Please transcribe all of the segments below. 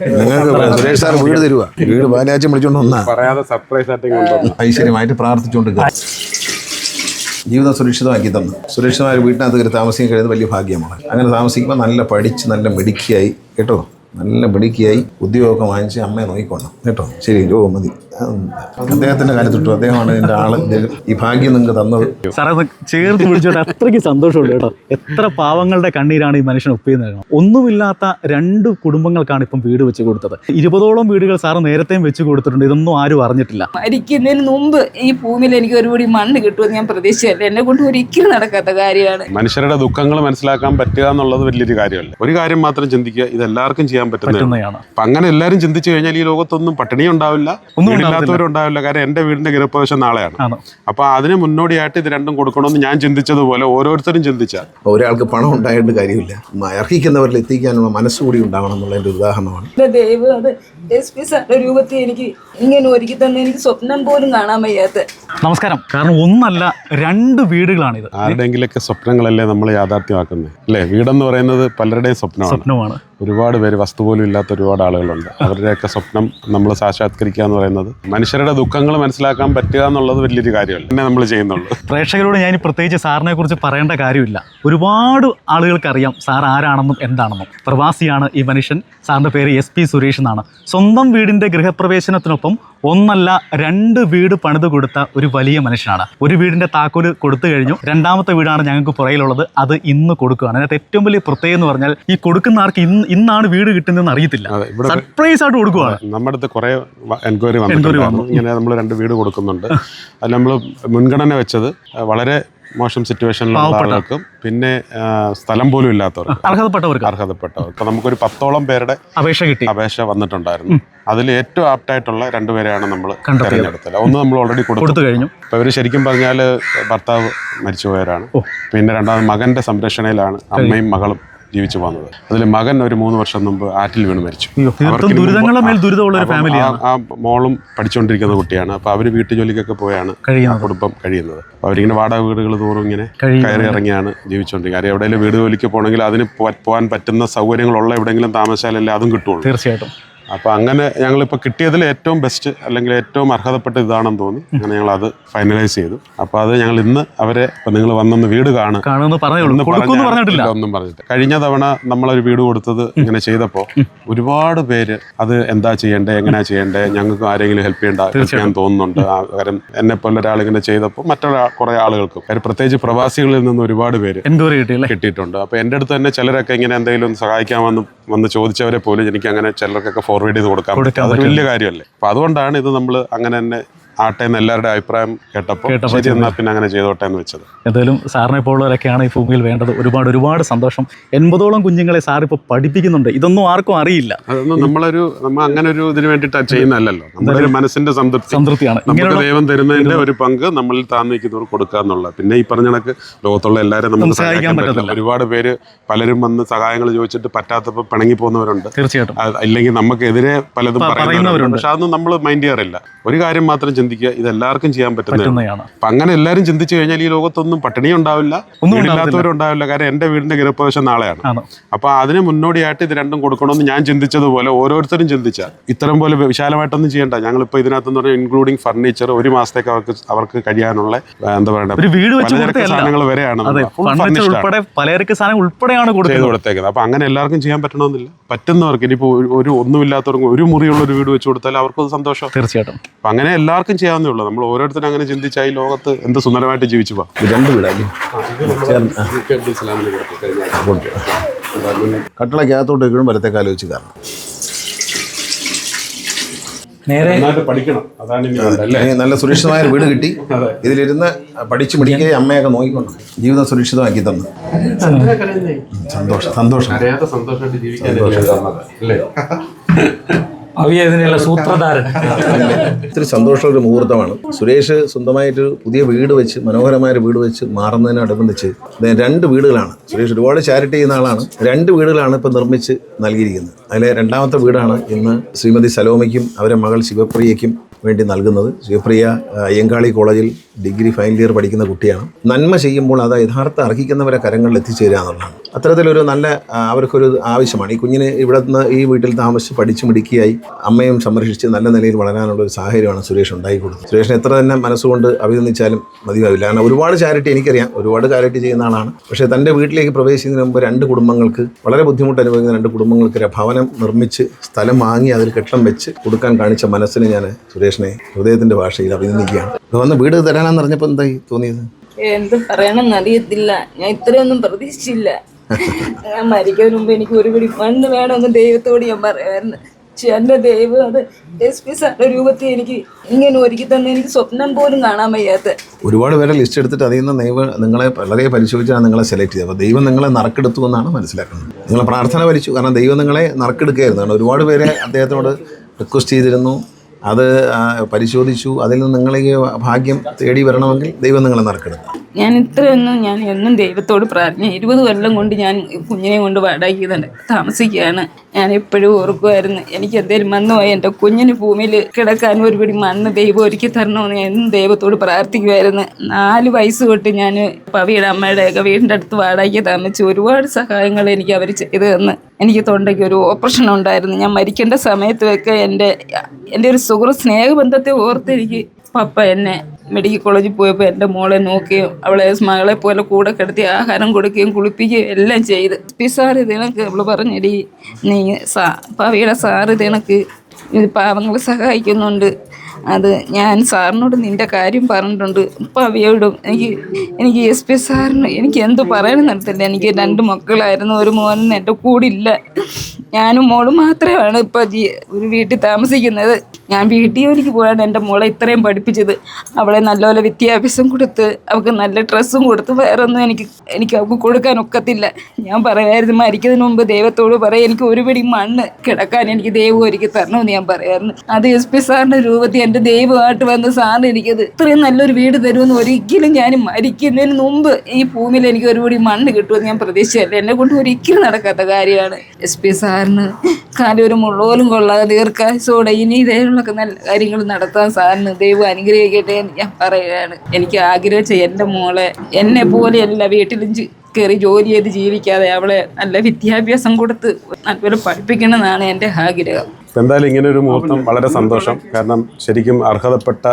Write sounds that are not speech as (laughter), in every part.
നിങ്ങൾക്ക് സുരേഷ് സാർ വീട് തരുക വീട് പാലാച്ചം വിളിച്ചോണ്ട് വന്നാ. പറയാതെ സർപ്രൈസ് ആയിട്ട് ഐശ്വര്യമായിട്ട് പ്രാർത്ഥിച്ചുകൊണ്ട് ജീവിതം സുരക്ഷിതമാക്കി തന്നു. സുരക്ഷിതമായ വീട്ടിനകത്ത് കയറി താമസിക്കാൻ കഴിയുന്നത് വലിയ ഭാഗ്യമാണ്. അങ്ങനെ താമസിക്കുമ്പോൾ നല്ല പഠിച്ച് നല്ല മിടുക്കിയായി. കേട്ടോ? നല്ല മിടുക്കിയായി ഉദ്യോഗമൊക്കെ വാങ്ങിച്ച് അമ്മയെ നോക്കിക്കോണം കേട്ടോ? ശരി ഓ മതി ഉം. അദ്ദേഹത്തിന്റെ കാര്യത്തിട്ടു അദ്ദേഹമാണ് എന്റെ ആൾ. ഈ ഭാഗ്യം നിങ്ങൾക്ക് തന്നത്. സാറേ ചേർത്ത് പിടിച്ചിട്ട്. അത്രയ്ക്ക് സന്തോഷമുള്ളൂ കേട്ടോ. എത്ര പാവങ്ങളുടെ കണ്ണീരാണ് ഈ മനുഷ്യൻ ഒപ്പിയെന്ന് ഒന്നുമില്ലാത്ത രണ്ട് കുടുംബങ്ങൾക്കാണ് ഇപ്പം വീട് വെച്ച് കൊടുത്തത്. ഇരുപതോളം വീടുകൾ സാറ് നേരത്തെയും വെച്ച് കൊടുത്തിട്ടുണ്ട്. ഇതൊന്നും ആരും അറിഞ്ഞിട്ടില്ല. മരിക്കുന്നതിന് മുമ്പ് ഈ ഭൂമിയിൽ എനിക്ക് ഒരുപടി മണ്ണ് കിട്ടുമെന്ന് ഞാൻ പ്രതീക്ഷിച്ചല്ല. എന്നെ കൊണ്ട് ഒരിക്കലും നടക്കാത്ത കാര്യമാണ്. മനുഷ്യരുടെ ദുഃഖങ്ങൾ മനസ്സിലാക്കാൻ പറ്റുക എന്നുള്ളത് വലിയൊരു കാര്യമല്ല. ഒരു കാര്യം മാത്രം ചിന്തിക്കുക. ഇത് എല്ലാവർക്കും ചെയ്യാൻ പറ്റുന്നതാണ്. പറ്റുന്നതാണ്. അപ്പൊ അങ്ങനെ എല്ലാവരും ചിന്തിച്ചു കഴിഞ്ഞാൽ ഈ ലോകത്തൊന്നും പട്ടിണി ഉണ്ടാവില്ല ഒന്നും വീടില്ലാത്തവരും ഉണ്ടാവില്ല കാരണം എന്റെ വീടിന്റെ ഗൃഹപ്രവേശം നാളെയാണ്. അപ്പൊ അതിന് മുന്നോടിയായിട്ട് ഇത് രണ്ടും കൊടുക്കണമെന്ന് ഞാൻ ചിന്തിച്ചതുപോലെ ഓരോരുത്തരും ചിന്തിച്ചാൽ. ഒരാൾക്ക് പണം ഉണ്ടായിട്ട് കാര്യമില്ല. അർഹിക്കുന്നവരിൽ എത്തിക്കാനുള്ള മനസ്സുകൂടി ഉണ്ടാവണം എന്നുള്ള എന്റെ ഉദാഹരണമാണ്. ദൈവം അത് രൂപത്തിൽ എനിക്ക് ഇങ്ങനെ ഒരുക്കി തന്നെ എനിക്ക് സ്വപ്നം പോലും കാണാൻ വയ്യാത്ത. നമസ്കാരം. കാരണം ഒന്നല്ല രണ്ട് വീടുകളാണിത്. ആരുടെങ്കിലൊക്കെ സ്വപ്നങ്ങളല്ലേ നമ്മൾ യാഥാർത്ഥ്യമാക്കുന്നത്? അല്ലേ? വീടെന്ന് പറയുന്നത് പലരുടെയും സ്വപ്നമാണ്. സ്വപ്നമാണ്. ഒരുപാട് പേര് വസ്തു പോലും ഇല്ലാത്ത ഒരുപാട് ആളുകളുണ്ട്. അവരുടെയൊക്കെ സ്വപ്നം നമ്മൾ സാക്ഷാത്കരിക്കുക എന്ന് പറയുന്നത് മനുഷ്യരുടെ ദുഃഖങ്ങൾ മനസ്സിലാക്കാൻ പറ്റുക എന്നുള്ളത് വലിയൊരു കാര്യമല്ല. എന്നെ നമ്മൾ ചെയ്യുന്നുള്ളൂ. പ്രേക്ഷകരോട് ഞാൻ പ്രത്യേകിച്ച് സാറിനെ കുറിച്ച് പറയേണ്ട കാര്യമില്ല. ഒരുപാട് ആളുകൾക്കറിയാം സാർ ആരാണെന്നും എന്താണെന്നും. പ്രവാസിയാണ് ഈ മനുഷ്യൻ. സാറിന്റെ പേര് എസ് പി സുരേഷ് എന്നാണ്. സ്വന്തം വീടിന്റെ ഗൃഹപ്രവേശനത്തിനൊപ്പം ഒന്നല്ല രണ്ട് വീട് പണിത് കൊടുത്ത ഒരു വലിയ മനുഷ്യനാണ്. ഒരു വീടിന്റെ താക്കോൽ കൊടുത്തു കഴിഞ്ഞു. രണ്ടാമത്തെ വീടാണ് ഞങ്ങൾക്ക് പുറയിലുള്ളത് അത് ഇന്ന് കൊടുക്കുകയാണ്. അതിനകത്ത് ഏറ്റവും വലിയ പ്രത്യേകം എന്ന് പറഞ്ഞാൽ ഈ കൊടുക്കുന്ന ആർക്ക് ഇന്ന് ഇന്നാണ് വീട് കിട്ടുന്നതെന്ന് അറിയത്തില്ല. സർപ്രൈസ് ആയിട്ട് കൊടുക്കുകയാണ് നമ്മുടെ അടുത്ത് കുറെ എൻക്വയറി വന്നു. ഇങ്ങനെ നമ്മൾ രണ്ട് വീട് കൊടുക്കുന്നുണ്ട്. അത് നമ്മൾ മുൻഗണന വെച്ചത് വളരെ മോശം സിറ്റുവേഷനിലുള്ളവർക്കും പിന്നെ സ്ഥലം പോലും ഇല്ലാത്തവർക്ക് അർഹതപ്പെട്ടവർക്ക്. അർഹതപ്പെട്ടവർക്ക്. അപ്പൊ നമുക്കൊരു പത്തോളം പേരുടെ അപേക്ഷ കിട്ടി. അപേക്ഷ വന്നിട്ടുണ്ടായിരുന്നു. അതിൽ ഏറ്റവും ആപ്റ്റായിട്ടുള്ള രണ്ടുപേരെയാണ് നമ്മൾ തിരഞ്ഞെടുത്തത്. ഒന്ന് നമ്മൾ ഓൾറെഡി കൊടുത്തു. കഴിഞ്ഞു. അപ്പൊ ഇവർ ശരിക്കും പറഞ്ഞാൽ ഭർത്താവ് മരിച്ചുപോയവരാണ്. പിന്നെ രണ്ടാമത് മകന്റെ സംരക്ഷണയിലാണ് അമ്മയും മകളും ജീവിച്ചു പോകുന്നത്. അതിൽ മകൻ ഒരു മൂന്ന് വർഷം മുമ്പ് ആറ്റിൽ വീണ് മരിച്ചു. ദുരിതങ്ങളുടെ മേൽ ദുരിതമുള്ള ഒരു ഫാമിലിയാണ് ആ- മോളും പഠിച്ചുകൊണ്ടിരിക്കുന്ന കുട്ടിയാണ്. അപ്പൊ അവർ വീട്ടു ജോലിക്കൊക്കെ പോയാണ് കുടുംബം കഴിയുന്നത്. അപ്പൊ അവരിങ്ങനെ വാടക വീടുകൾ തോറും ഇങ്ങനെ കയറി ഇറങ്ങിയാണ് ജീവിച്ചുകൊണ്ടിരിക്കുക കാര്യം എവിടെയെങ്കിലും വീട് ജോലിക്ക് പോകണമെങ്കിൽ അതിന് പോകാൻ പറ്റുന്ന സൗകര്യങ്ങളുള്ള എവിടെയെങ്കിലും താമസിച്ചാലല്ലേ അതും കിട്ടുള്ളൂ. തീർച്ചയായിട്ടും. അപ്പൊ അങ്ങനെ ഞങ്ങളിപ്പോൾ കിട്ടിയതിൽ ഏറ്റവും ബെസ്റ്റ് അല്ലെങ്കിൽ ഏറ്റവും അർഹതപ്പെട്ട ഇതാണെന്ന് തോന്നി. അങ്ങനെ ഞങ്ങൾ അത് ഫൈനലൈസ് ചെയ്തു. അപ്പോൾ അത് ഞങ്ങൾ ഇന്ന് അവരെ ഇപ്പം നിങ്ങൾ വന്നൊന്ന് വീട് കാണും ഒന്നും പറഞ്ഞിട്ട് കഴിഞ്ഞ തവണ നമ്മളൊരു വീട് കൊടുത്തത് ഇങ്ങനെ ചെയ്തപ്പോൾ ഒരുപാട് പേര് അത് എന്താ ചെയ്യേണ്ടത് എങ്ങനെയാ ചെയ്യേണ്ടത് ഞങ്ങൾക്ക് ആരെങ്കിലും ഹെൽപ്പ് ചെയ്യേണ്ട ചെയ്യാൻ തോന്നുന്നുണ്ട്. കാരണം എന്നെ പോലെ ഒരാൾ ഇങ്ങനെ ചെയ്തപ്പോൾ മറ്റൊരാൾ കുറെ ആളുകൾക്കും. കാര്യം പ്രത്യേകിച്ച് പ്രവാസികളിൽ നിന്ന് ഒരുപാട് പേര് കിട്ടിയിട്ടുണ്ട്. അപ്പോൾ എന്റെ അടുത്ത് തന്നെ ചിലരൊക്കെ ഇങ്ങനെ എന്തെങ്കിലും സഹായിക്കാമെന്ന് വന്ന് ചോദിച്ചവരെ പോലും എനിക്ക് അങ്ങനെ ചിലർക്കൊക്കെ ഫോർവേഡ് ചെയ്ത് കൊടുക്കാം അത് വലിയ കാര്യമല്ലേ? അപ്പോൾ അതുകൊണ്ടാണ് ഇത് നമ്മൾ അങ്ങനെ തന്നെ ആട്ടെ എന്ന് എല്ലാവരുടെ അഭിപ്രായം കേട്ടപ്പോൾ ശരി എന്നാൽ പിന്നെ അങ്ങനെ ചെയ്തോട്ടെ എന്ന് വെച്ചത്. എന്തായാലും സാറിനെ പോലുള്ളവരൊക്കെയാണ് ഈ ഭൂമിയിൽ വേണ്ടത്. ഒരുപാട് ഒരുപാട് സന്തോഷം. എൺപതോളം കുഞ്ഞുങ്ങളെ സാർ ഇപ്പോൾ പഠിപ്പിക്കുന്നുണ്ട്. ഇതൊന്നും ആർക്കും അറിയില്ല. അതൊന്നും നമ്മളൊരു നമ്മൾ അങ്ങനെ ഒരു ഇതിന് വേണ്ടിയിട്ട് ചെയ്യുന്നതല്ലല്ലോ. നമ്മുടെ ഒരു മനസ്സിന്റെ സംതൃപ്തി. സംതൃപ്തിയാണ്. നമുക്ക് ദൈവം തരുന്നതിന്റെ ഒരു പങ്ക് നമ്മളിൽ താന്നിക്കുന്നവർ കൊടുക്കുക എന്നുള്ളത്. പിന്നെ ഈ പറഞ്ഞ കണക്ക് ലോകത്തുള്ള എല്ലാവരും നമുക്ക് സഹായിക്കാൻ പറ്റില്ല. ഒരുപാട് പേര് പലരും വന്ന് സഹായങ്ങൾ ചോദിച്ചിട്ട് പറ്റാത്തപ്പോൾ പിണങ്ങി പോകുന്നവരുണ്ട്. തീർച്ചയായിട്ടും. അല്ലെങ്കിൽ ഇല്ലെങ്കിൽ നമുക്കെതിരെ പലതും പറയുന്നവരുണ്ട്. പക്ഷെ അതൊന്നും നമ്മൾ മൈൻഡ് ചെയ്യാറില്ല. ഒരു കാര്യം മാത്രം ചിന്തിക്കുക ഇത് എല്ലാവർക്കും ചെയ്യാൻ പറ്റുന്നതാണ്. അപ്പൊ അങ്ങനെ എല്ലാവരും ചിന്തിച്ചു കഴിഞ്ഞാൽ ഈ ലോകത്തൊന്നും പട്ടിണി ഉണ്ടാവില്ല ഒന്നും ഇല്ലാത്തവരും ഉണ്ടാവില്ല. കാരണം എന്റെ വീടിന്റെ ഗൃഹപ്രവേശം നാളെയാണ്. ആണ്. അപ്പൊ അതിന് മുന്നോടിയായിട്ട് ഇത് രണ്ടും കൊടുക്കണമെന്ന് ഞാൻ ചിന്തിച്ചതുപോലെ ഓരോരുത്തരും ചിന്തിച്ചാൽ ഇത്തരം പോലെ വിശാലമായിട്ടൊന്നും ചെയ്യണ്ട. ഞങ്ങളിപ്പോൾ ഇതിനകത്തെന്ന് പറഞ്ഞാൽ ഇൻക്ലൂഡിങ് ഫർണിച്ചർ ഒരു മാസത്തേക്ക് അവർക്ക് അവർക്ക് കഴിയാനുള്ള എന്താ പറയുക ഒരു വീട് പലചരക്ക്. സാധനങ്ങൾ വരെയാണ് ഉൾപ്പെടെ പലചരക്ക് സാധനം ഉൾപ്പെടെയാണ് കൊടുക്കുന്നത്. കൊടുത്തേക്കുന്നത്. അപ്പൊ അങ്ങനെ എല്ലാവർക്കും ചെയ്യാൻ പറ്റണമെന്നില്ല. പറ്റുന്നവർക്ക് ഇനിയിപ്പോൾ ഒരു- ഒന്നുമില്ലാത്തവർക്ക് ഒരു മുറിയുള്ള ഒരു വീട് വെച്ച് കൊടുത്താൽ അവർക്കത് സന്തോഷം. തീർച്ചയായിട്ടും. അങ്ങനെ എല്ലാവർക്കും ചെയ്യാവുന്നേ ഉള്ളൂ. നമ്മൾ ഓരോരുത്തരും അങ്ങനെ ചിന്തിച്ചാൽ ഈ ലോകത്ത് എന്ത് സുന്ദരമായിട്ട് ജീവിച്ചു പോകാം ഇത് രണ്ട് കട്ടളക്കകത്തോട്ട് വെക്കണം വലത്തേക്കാലം വെച്ച് കാരണം നേരെ പഠിക്കണം. അതാണ് ഇനി നല്ല സുരക്ഷിതമായ വീട് കിട്ടി. (laughs) ഇതിലിരുന്ന് പഠിച്ചു പഠിക്കുകയും അമ്മയൊക്കെ നോക്കിക്കൊണ്ട് ജീവിതം സുരക്ഷിതമാക്കി തന്നു. സന്തോഷം സന്തോഷം. അറിയാത്ത (laughs) അതിനുള്ള സൂത്രധാരൻ. ഇത്തിരി സന്തോഷമുള്ള ഒരു മുഹൂർത്തമാണ്. സുരേഷ് സ്വന്തമായിട്ട് പുതിയ വീട് വെച്ച് മനോഹരമായ ഒരു വീട് വെച്ച് മാറുന്നതിനോടനുബന്ധിച്ച് രണ്ട് വീടുകളാണ്. സുരേഷ് ഒരുപാട് ചാരിറ്റി ചെയ്യുന്ന ആളാണ്. രണ്ട് വീടുകളാണ് ഇപ്പം നിർമ്മിച്ച് നൽകിയിരിക്കുന്നത്. അതിലെ രണ്ടാമത്തെ വീടാണ് ഇന്ന് ശ്രീമതി സലോമയ്ക്കും അവരെ മകൾ ശിവപ്രിയയ്ക്കും വേണ്ടി നൽകുന്നത്. ശിവപ്രിയ ആ, അയ്യങ്കാളി കോളേജിൽ ഡിഗ്രി ഫൈനൽ ഇയർ പഠിക്കുന്ന കുട്ടിയാണ്. നന്മ ചെയ്യുമ്പോൾ അത് യഥാർത്ഥ അർഹിക്കുന്നവരെ കരങ്ങളിൽ എത്തിച്ചേരുക എന്നുള്ളതാണ്. അത്തരത്തിലൊരു നല്ല അവർക്കൊരു ആവശ്യമാണ്. ഈ കുഞ്ഞിന് ഇവിടെ നിന്ന് ഈ വീട്ടിൽ താമസിച്ച് പഠിച്ചു മിടുക്കിയായി അമ്മയും സംരക്ഷിച്ച് നല്ല നിലയിൽ വളരാനുള്ള ഒരു സാഹചര്യമാണ് സുരേഷ് ഉണ്ടായി കൊടുത്തത്. സുരേഷിന് എത്ര തന്നെ മനസ്സുകൊണ്ട് അഭിനന്ദിച്ചാലും മതിയാവില്ല. കാരണം ഒരുപാട് ചാരിറ്റി എനിക്കറിയാം. ഒരുപാട് ചാരിറ്റി ചെയ്യുന്ന ആളാണ്. പക്ഷേ തന്റെ വീട്ടിലേക്ക് പ്രവേശിക്കുന്നതിന് മുമ്പ് രണ്ട് കുടുംബങ്ങൾക്ക് വളരെ ബുദ്ധിമുട്ട് അനുഭവിക്കുന്ന രണ്ട് കുടുംബങ്ങൾക്ക് ഭവനം നിർമ്മിച്ച് സ്ഥലം വാങ്ങി അതിൽ കെട്ടം വെച്ച് കൊടുക്കാൻ കാണിച്ച മനസ്സിന് ഞാൻ സുരേഷിനെ ഹൃദയത്തിന്റെ ഭാഷയിൽ അഭിനന്ദിക്കുകയാണ്. വന്ന് വീട് തരാനാന്ന് അറിഞ്ഞപ്പോൾ എന്തായി തോന്നിയത്? എന്ത് പറയണമെന്ന് അറിയത്തില്ല. ഞാൻ ഇത്രയൊന്നും പ്രതീക്ഷിച്ചില്ല. ഞാൻ മരിക്കാൻ മുമ്പ് എനിക്ക് ഒരു പിടി മണ്ണ് വേണമെന്ന് ദൈവത്തോട് ഞാൻ പറയാമായിരുന്നു പക്ഷെ എന്റെ ദൈവം അത് എസ് പി സാറിന്റെ രൂപത്തിൽ എനിക്ക് ഇങ്ങനെ ഒരുക്കി തന്നെ എനിക്ക് സ്വപ്നം പോലും കാണാൻ വയ്യാത്ത. ഒരുപാട് പേരെ ലിസ്റ്റ് എടുത്തിട്ട് അതിൽ നിന്ന് ദൈവം നിങ്ങളെ വളരെ പരിശോധിച്ചാണ് നിങ്ങളെ സെലക്ട് ചെയ്തത്. അപ്പോൾ ദൈവം നിങ്ങളെ നറുക്കെടുത്തു എന്നാണ് മനസ്സിലാക്കുന്നത്. നിങ്ങൾ പ്രാർത്ഥന വലിച്ചു. കാരണം ദൈവം നിങ്ങളെ നറുക്കെടുക്കുകയായിരുന്നു. കാരണം ഒരുപാട് പേരെ അദ്ദേഹത്തോട് റിക്വസ്റ്റ് ചെയ്തിരുന്നു. അത് പരിശോധിച്ചു. അതിൽ നിന്ന് നിങ്ങളെ ഭാഗ്യം തേടി വരണമെങ്കിൽ ദൈവം നിങ്ങളെ നറുക്കെടുക്കും. ഞാൻ ഇത്രയൊന്നും ഞാൻ എന്നും ദൈവത്തോട് പ്രാർത്ഥന ഇരുപത് കൊല്ലം കൊണ്ട് ഞാൻ കുഞ്ഞിനെ കൊണ്ട് വാടകയ്ക്ക് താമസിക്കുകയാണ്. ഞാൻ എപ്പോഴും ഓർക്കുമായിരുന്നു. എനിക്ക് എന്തെങ്കിലും മണ്ണ് പോയി എന്റെ കുഞ്ഞിന് ഭൂമിയിൽ കിടക്കാൻ ഒരുപടി മണ്ണ് ദൈവം ഒരുക്കി തരണമെന്ന് ഞാൻ എന്നും ദൈവത്തോട് പ്രാർത്ഥിക്കുമായിരുന്നു. നാല് വയസ്സ് തൊട്ട് ഞാൻ പവിയുടെ അമ്മയുടെയൊക്കെ വീടിന്റെ അടുത്ത് വാടകയ്ക്ക് താമസിച്ചു ഒരുപാട് സഹായങ്ങൾ എനിക്ക് അവർ ചെയ്തു തന്ന്. എനിക്ക് തൊണ്ടയ്ക്ക് ഒരു ഓപ്പറേഷൻ ഉണ്ടായിരുന്നു. ഞാൻ മരിക്കേണ്ട സമയത്തൊക്കെ എന്റെ എന്റെ ഒരു സുഹൃത്ത് സ്നേഹബന്ധത്തെ ഓർത്ത് എനിക്ക് പപ്പ എന്നെ മെഡിക്കൽ കോളേജിൽ പോയപ്പോൾ എന്റെ മോളെ നോക്കുകയും അവളെ മകളെ പോലെ കൂടെ കിടത്തി ആഹാരം കൊടുക്കുകയും കുളിപ്പിക്കുകയും എല്ലാം ചെയ്ത്. പി സാർ ഇത് കണക്ക് അവൾ പറഞ്ഞെടി നീ സാ പവിയുടെ സാർ ഇത് പാവങ്ങൾ സഹായിക്കുന്നുണ്ട്. അത് ഞാൻ സാറിനോട് നിന്റെ കാര്യം പറഞ്ഞിട്ടുണ്ട്. പവിയോടും എനിക്ക് എനിക്ക് എസ് പി സാറിന് എനിക്ക് എന്ത് പറയണമെന്ന് നടത്തില്ല. എനിക്ക് രണ്ട് മക്കളായിരുന്നു ഒരു മോനും എന്റെ കൂടില്ല. ഞാനും മോളും മാത്രമാണ് ഇപ്പോൾ ഒരു വീട്ടിൽ താമസിക്കുന്നത്. ഞാൻ വീട്ടിൽ ജോലിക്ക് പോയാണ് എന്റെ മോളെ ഇത്രയും പഠിപ്പിച്ചത്. അവളെ നല്ലപോലെ വിദ്യാഭ്യാസം കൊടുത്ത് അവൾക്ക് നല്ല ഡ്രസ്സും കൊടുത്ത് വേറെ ഒന്നും എനിക്ക് എനിക്ക് അവൾക്ക് കൊടുക്കാൻ ഒക്കത്തില്ല. ഞാൻ പറയായിരുന്നു മരിക്കുന്നതിന് മുമ്പ് ദൈവത്തോട് പറയാം എനിക്ക് ഒരു പിടി മണ്ണ് കിടക്കാൻ എനിക്ക് ദൈവം ഒരുക്കി തരണമെന്ന് ഞാൻ പറയായിരുന്നു. അത് എസ് പി സാറിന്റെ രൂപത്തിൽ എന്റെ ദൈവമായിട്ട് വന്ന് സാറിന് എനിക്കത് ഇത്രയും നല്ലൊരു വീട് തരുമെന്ന് ഒരിക്കലും ഞാൻ മരിക്കുന്നതിന് മുമ്പ് ഈ ഭൂമിയിൽ എനിക്ക് ഒരു പിടി മണ്ണ് കിട്ടുമെന്ന് ഞാൻ പ്രതീക്ഷിച്ചല്ല. എന്നെ കൊണ്ട് ഒരിക്കലും നടക്കാത്ത കാര്യമാണ് എസ് പി സാറിന് കാലം ഒരു മുള്ളോലും കൊള്ളാതെ ദീർഘായുസോടെ ഇനി ഇതേപോലൊക്കെ നല്ല കാര്യങ്ങൾ നടത്താൻ സാറിന് ദൈവം അനുഗ്രഹിക്കട്ടെ എന്ന് ഞാൻ പറയുകയാണ്. എനിക്ക് ആഗ്രഹിച്ച എന്റെ മോളെ എന്നെ പോലെയല്ല വീട്ടിലും കയറി ജോലി ചെയ്ത് ജീവിക്കാതെ അവളെ നല്ല വിദ്യാഭ്യാസം കൊടുത്ത് നല്ലപോലെ പഠിപ്പിക്കണമെന്നാണ് എന്റെ ആഗ്രഹം. എന്തായാലും ഇങ്ങനെ ഒരു മുഹൂർത്തം വളരെ സന്തോഷം. കാരണം ശരിക്കും അർഹതപ്പെട്ട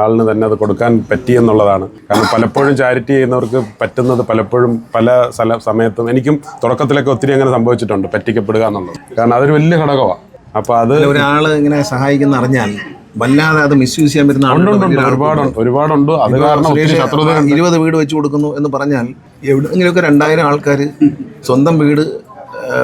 ആളിന് തന്നെ അത് കൊടുക്കാൻ പറ്റിയെന്നുള്ളതാണ് കാരണം പലപ്പോഴും ചാരിറ്റി ചെയ്യുന്നവർക്ക് പറ്റുന്നത് പലപ്പോഴും പല സ്ഥല സമയത്തും എനിക്കും തുടക്കത്തിലൊക്കെ ഒത്തിരി അങ്ങനെ സംഭവിച്ചിട്ടുണ്ട് പറ്റിക്കപ്പെടുക എന്നുള്ളത്. കാരണം അതൊരു വലിയ ഘടകമാണ് അപ്പോൾ അത് ഒരാൾ ഇങ്ങനെ സഹായിക്കുന്ന അറിഞ്ഞാൽ വല്ലാതെ അത് മിസ്യൂസ് ചെയ്യാൻ പറ്റുന്ന. ഒരുപാടുണ്ട് ഒരുപാടുണ്ട്. അത് കാരണം ഇരുപത് വീട് വെച്ച് കൊടുക്കുന്നു എന്ന് പറഞ്ഞാൽ എവിടെയെങ്കിലുമൊക്കെ രണ്ടായിരം ആൾക്കാർ സ്വന്തം വീട്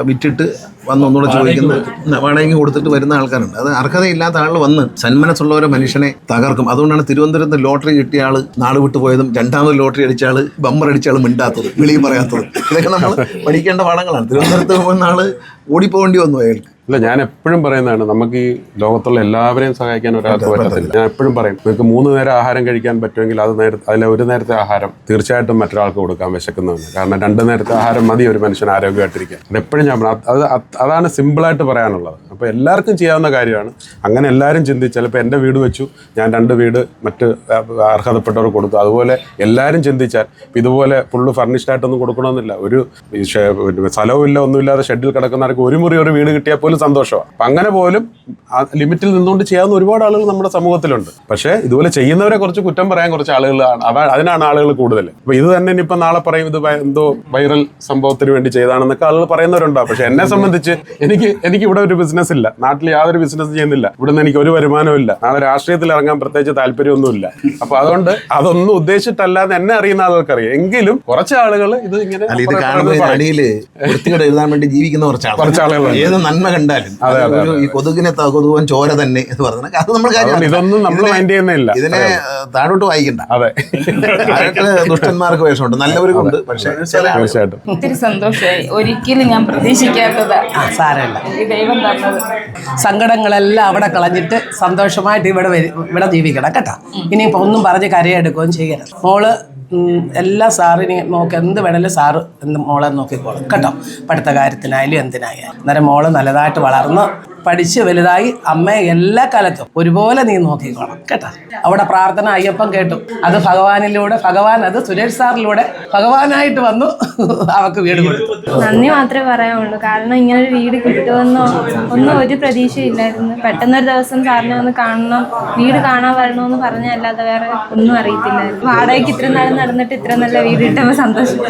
വിറ്റിട്ട് വന്ന് ഒന്നുകൂടെ ചോദിക്കുന്ന വാടകയ്ക്ക് കൊടുത്തിട്ട് വരുന്ന ആൾക്കാരുണ്ട്. അത് അർഹതയില്ലാത്ത ആൾ വന്ന് സന്മനസ്സുള്ള ഓരോ മനുഷ്യനെ തകർക്കും. അതുകൊണ്ടാണ് തിരുവനന്തപുരത്ത് ലോട്ടറി കിട്ടിയ ആൾ നാട് വിട്ടു പോയതും രണ്ടാമത് ലോട്ടറി അടിച്ച ആൾ ബമ്പർ അടിച്ച ആൾ മിണ്ടാത്തത് വിളിയും പറയാത്തത്. ഇതൊക്കെ നമ്മൾ പഠിക്കേണ്ട പാഠങ്ങളാണ്. തിരുവനന്തപുരത്ത് പോകുന്ന ആൾ ഓടിപ്പോകേണ്ടി വന്നു അയാൾക്ക്. ഇല്ല ഞാൻ എപ്പോഴും പറയുന്നതാണ് നമുക്ക് ഈ ലോകത്തുള്ള എല്ലാവരെയും സഹായിക്കാൻ ഒരാൾക്ക് പറ്റത്തില്ല. ഞാൻ എപ്പോഴും പറയും നിങ്ങൾക്ക് മൂന്ന് നേരം ആഹാരം കഴിക്കാൻ പറ്റുമെങ്കിൽ അത് നേരത്തെ അതിലെ ഒരു നേരത്തെ ആഹാരം തീർച്ചയായിട്ടും മറ്റൊരാൾക്ക് കൊടുക്കാൻ വിശക്കുന്നതാണ്. കാരണം രണ്ട് നേരത്തെ ആഹാരം മതി ഒരു മനുഷ്യൻ ആരോഗ്യമായിട്ടിരിക്കാൻ. അത് എപ്പോഴും ഞാൻ. അത് അത് അതാണ് സിമ്പിളായിട്ട് പറയാനുള്ളത്. അപ്പോൾ എല്ലാവർക്കും ചെയ്യാവുന്ന കാര്യമാണ്. അങ്ങനെ എല്ലാവരും ചിന്തിച്ചാൽ ചിലപ്പോൾ എന്റെ വീട് വെച്ചു ഞാൻ രണ്ട് വീട് മറ്റ് അർഹതപ്പെട്ടവർക്ക് കൊടുത്തു. അതുപോലെ എല്ലാവരും ചിന്തിച്ചാൽ ഇതുപോലെ ഫുള്ള് ഫർണിഷ്ഡ് ആയിട്ടൊന്നും കൊടുക്കണമെന്നില്ല. ഒരു സ്ഥലവും ഇല്ല ഒന്നുമില്ലാതെ ഷെഡിൽ കിടക്കുന്നവർക്ക് ഒരു മുറി ഒരു വീട് കിട്ടിയാൽ പോലും സന്തോഷമാണ്. അപ്പം അങ്ങനെ പോലും ആ ലിമിറ്റിൽ നിന്നുകൊണ്ട് ചെയ്യാവുന്ന ഒരുപാട് ആളുകൾ നമ്മുടെ സമൂഹത്തിലുണ്ട്. പക്ഷേ ഇതുപോലെ ചെയ്യുന്നവരെ കുറച്ച് കുറ്റം പറയാൻ കുറച്ച് ആളുകളാണ് അവ അതിനാണ് ആളുകൾ കൂടുതൽ. അപ്പോൾ ഇത് തന്നെ ഇനിയിപ്പോൾ നാളെ പറയും ഇത് എന്തോ വൈറൽ സംഭവത്തിന് വേണ്ടി ചെയ്താണെന്നൊക്കെ ആളുകൾ പറയുന്നവരുണ്ടാവും. പക്ഷേ എന്നെ സംബന്ധിച്ച് എനിക്ക് എനിക്ക് ഇവിടെ ഒരു ബിസിനസ് ഇല്ല. നാട്ടിൽ യാതൊരു ബിസിനസ് ചെയ്യുന്നില്ല. ഇവിടെ നിന്ന് എനിക്ക് ഒരു വരുമാനവും ഇല്ല നാളെ രാഷ്ട്രീയത്തിൽ ഇറങ്ങാൻ പ്രത്യേകിച്ച് താല്പര്യമൊന്നുമില്ല. അപ്പോൾ അതുകൊണ്ട് അതൊന്നും ഉദ്ദേശിച്ചിട്ടല്ലാതെ എന്നെ അറിയുന്ന ആളുകൾക്കറിയാം. എങ്കിലും കുറച്ച് ആളുകൾ ഇത് ഇങ്ങനെ ഇത് കാണുമ്പോൾ എഴുതാൻ വേണ്ടി ജീവിക്കുന്ന കുറച്ച് ആളുകൾ. ഏത് നന്മ കണ്ടാലും. ഈ കൊതുകിനെ ത- കൊതുകൻ ചോര തന്നെ എന്ന് പറഞ്ഞാൽ അത് നമ്മൾ കാര്യം ഇതൊന്നും നമ്മൾ ഇതിനെ- മൈൻഡ് ചെയ്യുന്നില്ല. ഇതിനെ താഴോട്ട് വായിക്കണ്ട. അതെ. ദുഷ്ടന്മാർക്ക് വേഷമുണ്ട്. നല്ലവർക്കുണ്ട് പക്ഷേ തീർച്ചയായിട്ടും. ഒത്തിരി സന്തോഷമായി. ഒരിക്കലും ഞാൻ പ്രതീക്ഷിക്കാത്തതാ സാരമില്ല. ഈ ദൈവം തന്നത്. സങ്കടങ്ങളെല്ലാം അവിടെ കളഞ്ഞിട്ട് സന്തോഷമായിട്ട് ഇവിടെ ഇവിടെ ജീവിക്കണം. കേട്ടോ. ഇനിയിപ്പോൾ ഒന്നും പറഞ്ഞ് കരയെടുക്കുകയും ചെയ്യരുത്. മോൾ എല്ലാ സാറിനെ നോക്കി എന്ത് വേണേലും സാറ് എന്ത് മോളെ നോക്കിക്കോളും. കേട്ടോ? പഠിത്ത കാര്യത്തിനായാലും എന്തിനായാലും. അന്നേരം മോൾ നല്ലതായിട്ട് വളർന്ന് പഠിച്ച് വലുതായി അമ്മയെ എല്ലാ കാലത്തും ഒരുപോലെ നീ നോക്കിക്കോണം. കേട്ടോ? അവിടെ പ്രാർത്ഥന അയ്യപ്പം കേട്ടു. അത് ഭഗവാനിലൂടെ ഭഗവാൻ അത് സുരേഷ് സാറിലൂടെ ഭഗവാനായിട്ട് വന്നു. അവക്ക് വീട് കൊടുത്തു. നന്ദി മാത്രമേ പറയാനുള്ളൂ. കാരണം ഇങ്ങനെ ഒരു വീട് കിട്ടുമെന്നോ ഒന്നും ഒരു പ്രതീക്ഷയില്ലായിരുന്നു പെട്ടെന്നൊരു ദിവസം സാറിനെ ഒന്ന് കാണണം വീട് കാണാൻ വരണമെന്ന് പറഞ്ഞല്ലാതെ വേറെ ഒന്നും അറിയത്തില്ലായിരുന്നു. വാടകയ്ക്ക് ഇത്ര നാൾ നടന്നിട്ട് ഇത്ര നല്ല വീട് കിട്ടുമ്പോൾ സന്തോഷം